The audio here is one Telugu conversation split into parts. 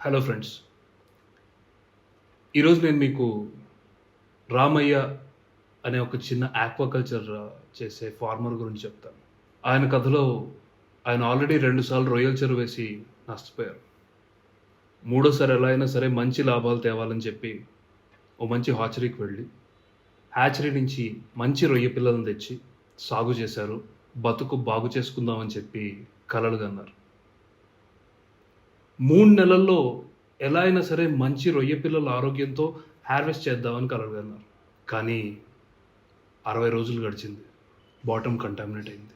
హలో ఫ్రెండ్స్ ఈరోజు నేను మీకు రామయ్య అనే ఒక చిన్న ఆక్వాకల్చర్ uh, చేసే ఫార్మర్ గురించి చెప్తాను. ఆయన కథలో ఆయన ఆల్రెడీ రెండుసార్లు రొయ్యల చెరువు వేసి నష్టపోయారు. మూడోసారి ఎలా అయినా సరే మంచి లాభాలు తేవాలని చెప్పి ఓ మంచి హాచరీకి వెళ్ళి హ్యాచరీ నుంచి మంచి రొయ్య పిల్లలను తెచ్చి సాగు చేశారు. బతుకు బాగు చేసుకుందామని చెప్పి కలలుగన్నారు మూడు నెలల్లో ఎలా అయినా సరే మంచి రొయ్య పిల్లల ఆరోగ్యంతో హార్వెస్ట్ చేద్దామని కలగన్నారు కానీ అరవై రోజులు గడిచింది. బాటమ్ కంటామినేట్ అయింది.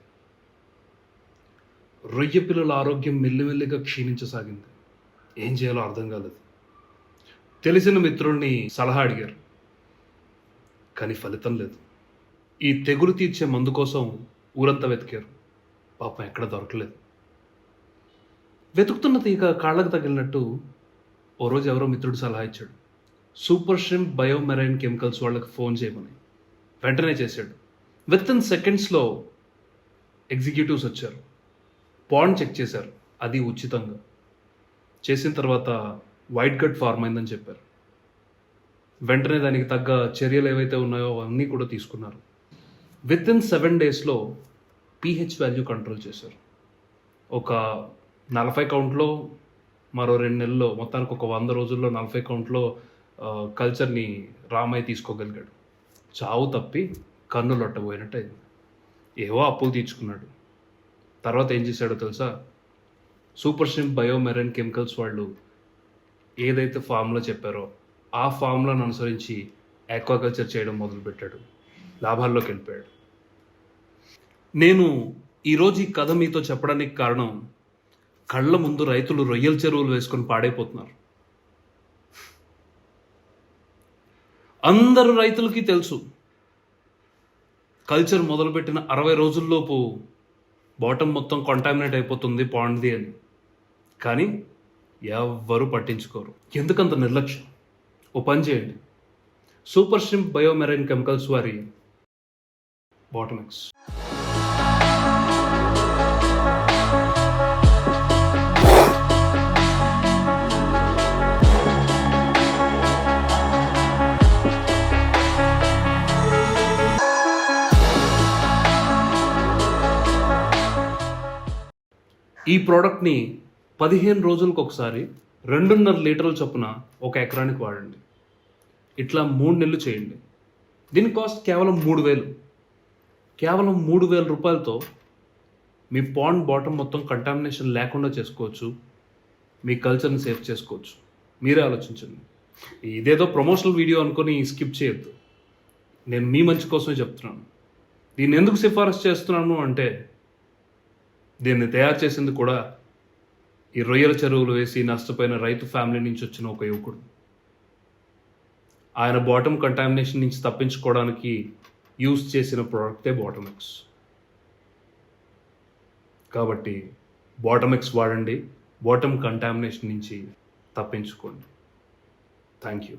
రొయ్య పిల్లల ఆరోగ్యం మెల్లిమెల్లిగా క్షీణించసాగింది. ఏం చేయాలో అర్థం కాలేదు. తెలిసిన మిత్రుల్ని సలహా అడిగారు. కానీ ఫలితం లేదు. ఈ తెగులు తీర్చే మందు కోసం ఊరంతా వెతికారు. పాపం ఎక్కడ దొరకలేదు. వెతుకుతున్న తీగ కాళ్ళకు తగిలినట్టు ఓ రోజు ఎవరో మిత్రుడు సలహా ఇచ్చాడు. సూపర్ షిమ్ బయోమెరైన్ కెమికల్స్ వాళ్ళకి ఫోన్ చేయమని. వెంటనే చేశాడు. విత్ ఇన్ సెకండ్స్లో ఎగ్జిక్యూటివ్స్ వచ్చారు. పాండ్ చెక్ చేశారు. అది ఉచితంగా. చేసిన తర్వాత వైట్ కట్ ఫార్మ్ అయిందని చెప్పారు. వెంటనే దానికి తగ్గ చర్యలు ఏవైతే ఉన్నాయో అవన్నీ కూడా తీసుకున్నారు. విత్ ఇన్ సెవెన్ డేస్లో పీహెచ్ వాల్యూ కంట్రోల్ చేశారు. ఒక నలభై కౌంట్లో మరో రెండు నెలల్లో మొత్తానికి ఒక వంద రోజుల్లో నలభై కౌంట్లో కల్చర్ని రామయ్య తీసుకోగలిగాడు. చావు తప్పి కన్ను లొట్టబోయినట్టు అయింది. ఏవో అప్పులు తీర్చుకున్నాడు. తర్వాత ఏం చేశాడో తెలుసా? సూపర్ స్ట్రీమ్ బయోమెరైన్ కెమికల్స్ వాళ్ళు ఏదైతే ఫామ్లో చెప్పారో ఆ ఫామ్లను అనుసరించి ఆక్వాకల్చర్ చేయడం మొదలుపెట్టాడు. లాభాల్లోకి వెళ్ళిపోయాడు. నేను ఈరోజు ఈ కథ మీతో చెప్పడానికి కారణం కళ్ళ ముందు రైతులు రొయ్యల చెరువులు వేసుకొని పాడైపోతున్నారు. అందరు రైతులకి తెలుసు. కల్చర్ మొదలుపెట్టిన అరవై రోజుల్లోపు బాటమ్ మొత్తం కాంటామినేట్ అయిపోతుంది పాండ్ది అని. కానీ ఎవ్వరూ పట్టించుకోరు. ఎందుకంత నిర్లక్ష్యం? ఓ పని చేయండి. సూపర్ స్ట్రిమ్ బయోమెరైన్ కెమికల్స్ వారి బాటమిక్స్. ఈ ప్రోడక్ట్ని పదిహేను రోజులకు ఒకసారి రెండున్నర లీటర్ల చొప్పున ఒక ఎకరానికి వాడండి. ఇట్లా మూడు నెలలు చేయండి. దీని కాస్ట్ కేవలం మూడు వేలు. కేవలం మూడు వేల రూపాయలతో మీ పాండ్ బాటమ్ మొత్తం కంటామినేషన్ లేకుండా చేసుకోవచ్చు. మీ కల్చర్ని సేఫ్ చేసుకోవచ్చు. మీరే ఆలోచించండి. ఇదేదో ప్రమోషనల్ వీడియో అనుకొని స్కిప్ చేయొద్దు. నేను మీ మంచి కోసమే చెప్తున్నాను. దీన్ని ఎందుకు సిఫారసు చేస్తున్నాను అంటే దీన్ని తయారు చేసింది కూడా ఈ రొయ్యల చెరువులు వేసి నష్టపోయిన రైతు ఫ్యామిలీ నుంచి వచ్చిన ఒక యువకుడు. ఆయన బాటమ్ కంటామినేషన్ నుంచి తప్పించుకోవడానికి యూజ్ చేసిన ప్రోడక్టే బాటమిక్స్ కాబట్టి బాటమిక్స్ వాడండి బాటమ్ కంటామినేషన్ నుంచి తప్పించుకోండి. Thank you